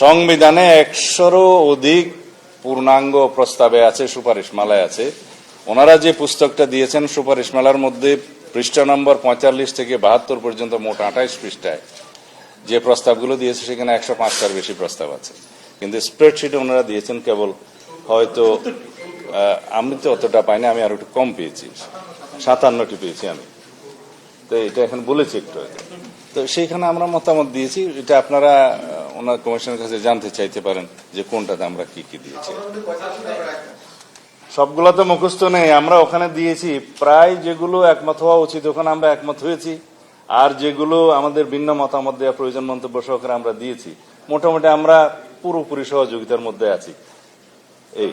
সংবিধানে একশোরও অধিক পূর্ণাঙ্গ প্রস্তাবে আছে সুপারিশ মালায় আছে। ওনারা যে পুস্তকটা দিয়েছেন সুপারিশ মালার মধ্যে পৃষ্ঠা নম্বর পঁয়তাল্লিশ থেকে বাহাত্তর পর্যন্ত মোট আঠাইশ পৃষ্ঠায় যে প্রস্তাবগুলো দিয়েছে, সেখানে একশো পাঁচটার বেশি প্রস্তাব আছে। কিন্তু স্প্রেডশিটে ওনারা দিয়েছেন কেবল হয়তো আমি তো অতটা পাইনি, আমি আর একটু কম পেয়েছি। সাতান্নটি পেয়েছি আমি। তো এটা এখন বলেছি একটু তো সেইখানে আমরা মতামত দিয়েছি, এটা আপনারা ওনার কমিশনের কাছে জানতে চাইতে পারেন যে কোনটাতে আমরা কি কি দিয়েছি। সবগুলো তো মুখস্থ নেই, আমরা ওখানে দিয়েছি। প্রায় যেগুলো একমত হওয়া উচিত, ওখানে আমরা একমত হয়েছি। আর যেগুলো আমাদের ভিন্ন মতামত দেওয়া প্রয়োজন মন্তব্য সহকারে আমরা দিয়েছি। মোটামুটি আমরা পুরোপুরি সহযোগিতার মধ্যে আছি। এই।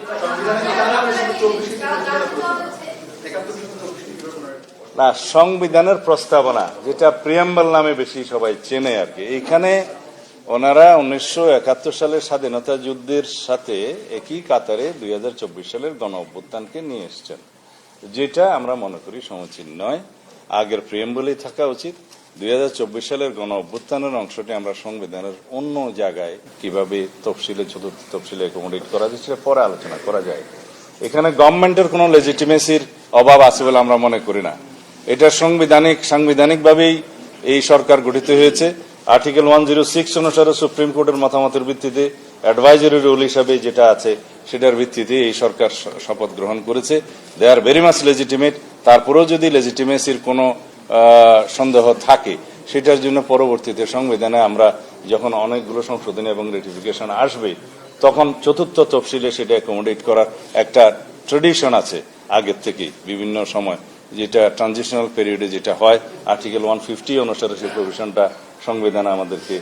না, সংবিধানের প্রস্তাবনা, যেটা প্রিয়াম্বল নামে বেশি সবাই চেনে আর কি। এখানে ওনারা উনিশশো একাত্তর সালের স্বাধীনতা যুদ্ধের সাথে একই কাতারে দুই হাজার চব্বিশ সালের গণ অভ্যুত্থানকে নিয়ে এসছেন, যেটা আমরা মনে করি সমীচীন নয়। আগের প্রিয়াম্বলেই থাকা উচিত। দুই হাজার চব্বিশ সালের গণ অভ্যুত্থানের অংশটি আমরা সংবিধানের অন্য জায়গায় কীভাবে তফসিলে চতুর্থ তফসিলে অ্যাকোমোডেট করা যায় সেটা পরে আলোচনা করা যায়। এখানে গভর্নমেন্টের কোনো লেজিটিমেসির অভাব আছে বলে আমরা মনে করি না। এটা সাংবিধানিক, সাংবিধানিকভাবেই এই সরকার গঠিত হয়েছে। আর্টিকেল ওয়ান জিরো সিক্স অনুসারে সুপ্রিম কোর্টের মতামতের ভিত্তিতে অ্যাডভাইজারি রুল হিসাবে যেটা আছে, সেটার ভিত্তিতে এই সরকার শপথ গ্রহণ করেছে। They are very much legitimate তারপরেও যদি লেজিটিমেসির কোনো সন্দেহ থাকে, সেটার জন্য পরবর্তীতে সংবিধানে আমরা যখন অনেকগুলো সংশোধনী এবং রেটিফিকেশন আসবে, তখন চতুর্থ তফসিলে সেটা অ্যাকোমোডেট করার একটা ট্রেডিশন আছে আগের থেকেই। বিভিন্ন সময় যেটা ট্রানজিশনাল পিরিয়ডে যেটা হয় আর্টিকেল ওয়ান ফিফটি অনুসারে সেই প্রভিশনটা সংবিধানে আমাদেরকে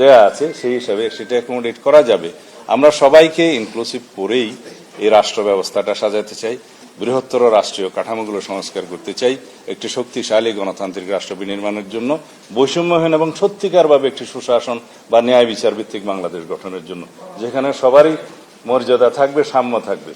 দেয়া আছে, সেই হিসাবে সেটা অ্যাকোমোডেট করা যাবে। আমরা সবাইকে ইনক্লুসিভ করেই এই রাষ্ট্র ব্যবস্থাটা সাজাতে চাই, বৃহত্তর রাষ্ট্রীয় কাঠামোগুলো সংস্কার করতে চাই, একটি শক্তিশালী গণতান্ত্রিক রাষ্ট্র বিনির্মাণের জন্য, বৈষম্যহীন এবং সত্যিকারভাবে একটি সুশাসন বা ন্যায় বিচার ভিত্তিক বাংলাদেশ গঠনের জন্য, যেখানে সবারই মর্যাদা থাকবে, সাম্য থাকবে।